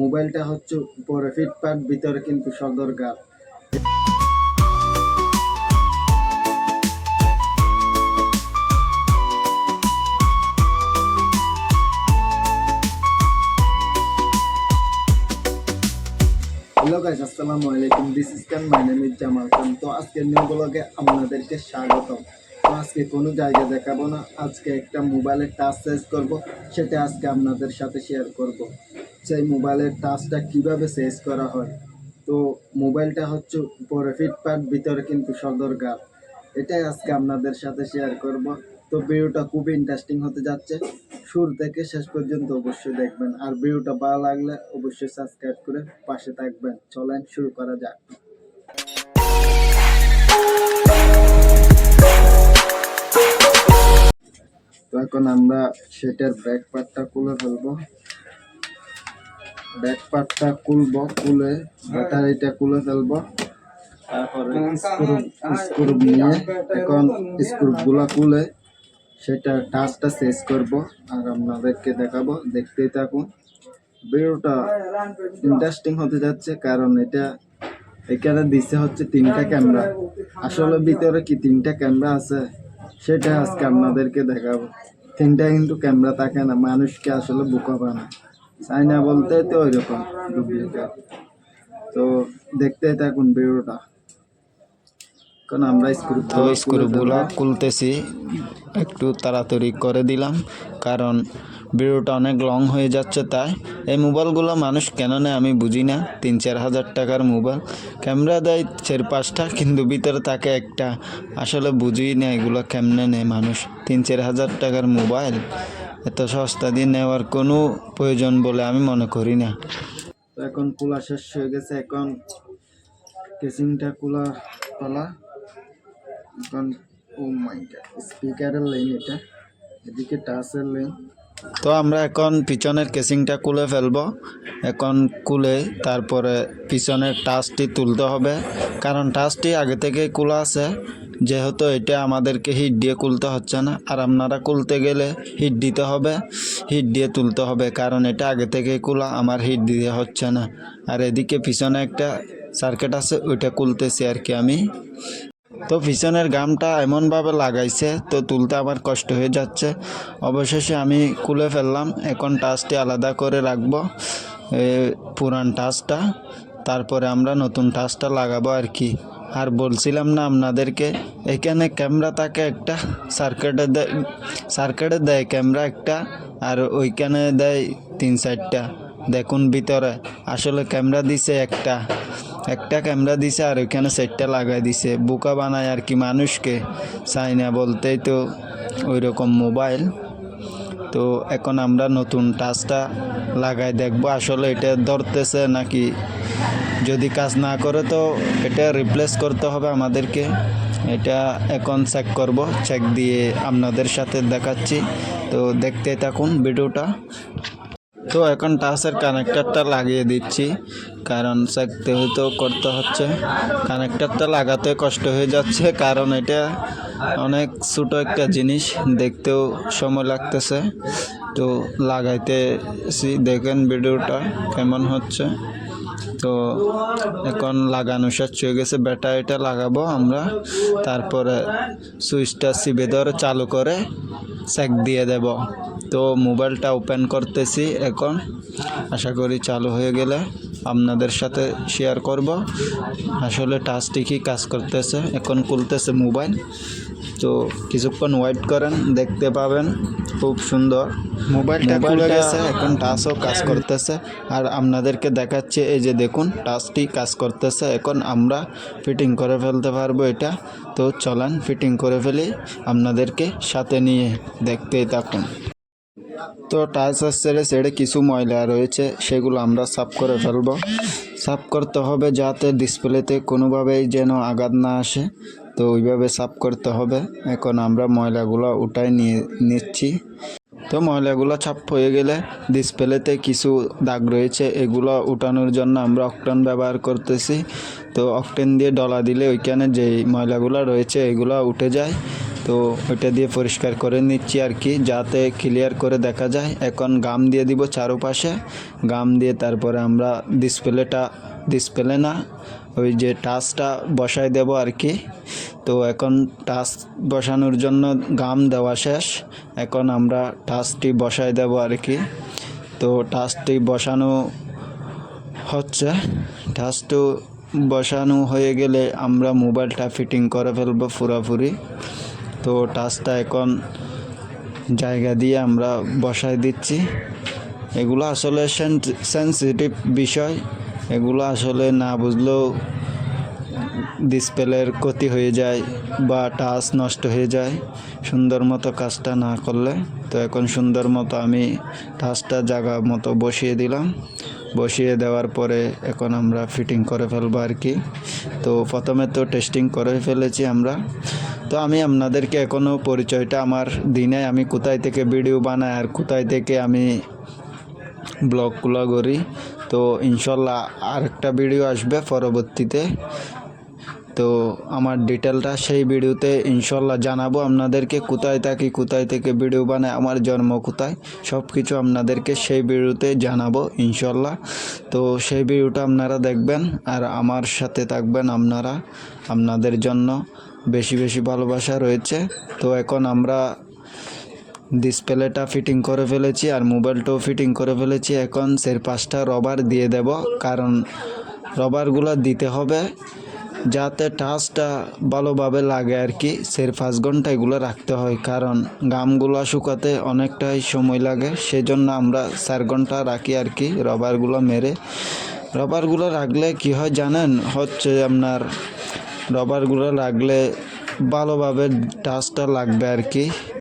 মোবাইলটা হচ্ছে উপরে ফিটপাট ভিতরে কিন্তু সদরঘাট হ্যালো গাইস আসসালামু আলাইকুম। This is Khan my name is Jamal Khan তো আজকে নিউ ব্লগে আপনাদেরকে স্বাগতম। তো আজকে কোনো জায়গা দেখাবো না। আজকে একটা মোবাইলের টাচ চেঞ্জ করব। সেটা আজকে আপনাদের সাথে শেয়ার করব। সেই মোবাইলের টাচটা কীভাবে চেঞ্জ করা হয়? তো মোবাইলটা হচ্ছে উপরে ফিটপ্যাট ভিতরে কিন্তু সদরঘাট এটাই আজকে আপনাদের সাথে শেয়ার করব। তো ভিডিওটা খুবই ইন্টারেস্টিং হতে যাচ্ছে। শুরু থেকে শেষ পর্যন্ত অবশ্যই দেখবেন। আর ভিডিওটা ভালো লাগলে অবশ্যই সাবস্ক্রাইব করে পাশে থাকবেন। চলেন শুরু করা যাক। তো এখন আমরা সেটার ব্যাক পার্টটা খুলে ফেলব। ব্যাক পার্টটা খুলবো, খুলে ব্যাটারিটা খুলে ফেলব। তারপরে নিয়ে এখন স্ক্রু গুলা খুলে সেটা টাচটা শেষ করব আপনাদেরকে দেখাবো। দেখতেই থাকুন। ইন্টারেস্টিং হতে যাচ্ছে কারণ এটা এখানে হচ্ছে তিনটা ক্যামেরা আসলে ভিতরে কি তিনটা ক্যামেরা আছে সেটা আজকে আপনাদেরকে দেখাবো। তিনটা কিন্তু ক্যামেরা থাকে না, মানুষকে আসলে বোকা বানায়। চাইনা বলতে তো ওই রকম ডুপ্লিকেট তো দেখতেই থাকুন ভিডিওটা কারণ আমরা স্ক্রু তো স্ক্রুগুলো খুলতেছি একটু তাড়াতাড়ি করে দিলাম কারণ ভিডিওটা অনেক লং হয়ে যাচ্ছে তাই। এই মোবাইলগুলো মানুষ কেন নেয় আমি বুঝি না তিন চার হাজার টাকার মোবাইল। ক্যামেরা দেয় চার পাঁচটা কিন্তু ভিতরে থাকে একটা। আসলে বুঝি না এগুলো কেমনে নেয় মানুষ। তিন চার হাজার টাকার মোবাইল এত সস্তা দিয়ে নেওয়ার কোনো প্রয়োজন বলে আমি মনে করি না। তো এখন কুলা শেষ হয়ে গেছে এখন কেসিংটা কুলা খোলা এখন ও মাই গড স্পিকারের লাইন এটা এদিকে টাচের লাইন তো আমরা এখন পিছনের কেসিংটা কুলে ফেলব। এখন কুলে তারপরে পিছনের টাচটি তুলতে হবে কারণ টাচটি আগে থেকেই খোলা আছে। যেহেতু এটা আমাদেরকে হিট দিয়ে কুলতে হচ্ছে না, আর আপনারা কুলতে গেলে হিট দিতে হবে, হিট দিয়ে তুলতে হবে, কারণ এটা আগে থেকেই কুলা, আমার হিট দিয়ে হচ্ছে না। আর এদিকে পিছনে একটা সার্কিট আছে, ওইটা কুলতেছি আর কি আমি। তো পিছনের গামটা এমনভাবে লাগাইছে, তো তুলতে আমার কষ্ট হয়ে যাচ্ছে। অবশেষে আমি খুলে ফেললাম, এখন টাচটি আলাদা করে রাখব পুরান টাচটা তারপরে আমরা নতুন টাচটা লাগাবো আর কি। আর বলছিলাম না আপনাদেরকে, এখানে ক্যামেরা থাকে একটা সার্কিটে দেয় সার্কিটে দেয় ক্যামেরা একটা, আর ওইখানে দেয় তিন চারটা। দেখুন ভিতরে, আসলে ক্যামেরা দিছে একটা একটা ক্যামেরা দিছে আর ওইখানে সেটটা লাগাই দিছে। বোকা বানায় আর কি মানুষকে চাই না বলতেই তো ওই রকম মোবাইল। তো এখন আমরা নতুন টাচটা লাগাই দেখব, আসলে এটা ধরতেছে নাকি যদি কাজ না করে তো এটা রিপ্লেস করতে হবে আমাদেরকে। এটা এখন চেক করব চেক দিয়ে আপনাদের সাথে দেখাচ্ছি। তো দেখতে থাকুন ভিডিওটা। তো এখন টাচের কানেক্টারটা লাগিয়ে দিচ্ছি, কারণ চেকতে হয়তো করতে হচ্ছে কানেক্টারটা লাগাতে কষ্ট হয়ে যাচ্ছে, কারণ এটা অনেক ছোটো একটা জিনিস, দেখতেও সময় লাগতেছে। তো লাগাইতেছি, দেখেন ভিডিওটা কেমন হচ্ছে। তো এখন লাগানো শেষ হয়ে গেছে। ব্যাটারিটা লাগাবো আমরা। তারপরে সুইচটা সিবে ধরে চালু করে চেক দিয়ে দেব। তো মোবাইলটা ওপেন করতেছি এখন। আশা করি চালু হয়ে গেলে। আপনাদের সাথে শেয়ার করব। আসলে টাচটি কি কাজ করতেছে? এখন খুলতেছে মোবাইল তো কিছুক্ষণ ওয়েট করেন দেখতে পাবেন। খুব সুন্দর। মোবাইলটা খুলে গেছে এখন টাচও কাজ করতেছে। আর আপনাদেরকে দেখাচ্ছে এই যে দেখুন টাচটি কাজ করতেছে। এখন আমরা ফিটিং করে ফেলতে পারব এটা। তো চলান ফিটিং করে ফেলি আপনাদেরকে সাথে নিয়ে দেখতেই থাকুন। তো টাচ ছেড়ে ছেড়ে কিছু ময়লা রয়েছে, সেগুলো আমরা সাফ করে ফেলব। সাফ করতে হবে যাতে ডিসপ্লেতে কোনোভাবেই যেন আঘাত না আসে। তো ওইভাবে সাফ করতে হবে। এখন আমরা ময়লাগুলো উঠাই নিয়ে নিচ্ছি। তো ময়লাগুলো ছাপ হয়ে গেলে ডিসপ্লেতে কিছু দাগ রয়েছে, এগুলো উঠানোর জন্য আমরা অকটেন ব্যবহার করতেছি। তো অকটেন দিয়ে ডলা দিলে ওইখানে যেই ময়লাগুলো রয়েছে, এগুলো উঠে যায়। তো ওইটা দিয়ে পরিষ্কার করে নিচ্ছি আর কি, যাতে ক্লিয়ার করে দেখা যায়। এখন গাম দিয়ে দিব চারপাশে। গাম দিয়ে তারপরে আমরা ডিসপ্লেটা ডিসপ্লে না, ওই যে টাচটা বসাই দেব আর কি। তো এখন টাচ বসানোর জন্য গাম দেওয়া শেষ। এখন আমরা টাচটি বসাই দেব আর কি। তো টাচটি বসানো হচ্ছে। টাচটো বসানো হয়ে গেলে আমরা মোবাইলটা ফিটিং করে ফেলব পুরোপুরি। তো টাচটা এখন জায়গা দিয়ে আমরা বসায় দিচ্ছি। এগুলো আসলে সেন্সিটিভ বিষয়। এগুলো আসলে না বুঝলেও ডিসপ্লের ক্ষতি হয়ে যায় বা টাচ নষ্ট হয়ে যায়, সুন্দর মতো কাজটা না করলে। তো এখন সুন্দর মতো আমি টাচটা জায়গা মতো বসিয়ে দিলাম। বসিয়ে দেওয়ার পরে এখন আমরা ফিটিং করে ফেলব আর কি। তো প্রথমে তো টেস্টিং করে ফেলেছি আমরা। তো আমি আপনাদেরকে এখনও পরিচয়টা আমার দিনে আমি কোথায় থেকে ভিডিও বানাই আর কোথায় থেকে আমি ব্লগগুলো করি। তো ইনশাল্লাহ আরেকটা ভিডিও আসবে পরবর্তীতে। তো আমার ডিটেলটা সেই ভিডিওতে ইনশাল্লাহ জানাব। আপনাদেরকে কোথায় থাকি, কোথায় থেকে ভিডিও বানায় আমার জন্ম কোথায় সব কিছু আপনাদেরকে সেই ভিডিওতে জানাব ইনশাল্লাহ। তো সেই ভিডিওটা আপনারা দেখবেন আর আমার সাথে থাকবেন আপনারা। আপনাদের জন্য বেশি বেশি ভালোবাসা রয়েছে। তো এখন আমরা ডিসপ্লেটা ফিটিং করে ফেলেছি আর মোবাইলটাও ফিটিং করে ফেলেছি। এখন সের পাঁচটা রবার দিয়ে দেব, কারণ রবারগুলো দিতে হবে। যাতে টাচটা ভালোভাবে লাগে আর কি সের পাঁচ ঘণ্টা এগুলো রাখতে হয়। কারণ গামগুলো শুকাতে অনেকটাই সময় লাগে, সেজন্য আমরা চার ঘণ্টা রাখি আর কি রবারগুলো মেরে। রবারগুলো রাখলে কি হয় জানেন? হচ্ছে আপনার রবারগুলো রাখলে ভালোভাবে টাচটা লাগবে আর কি।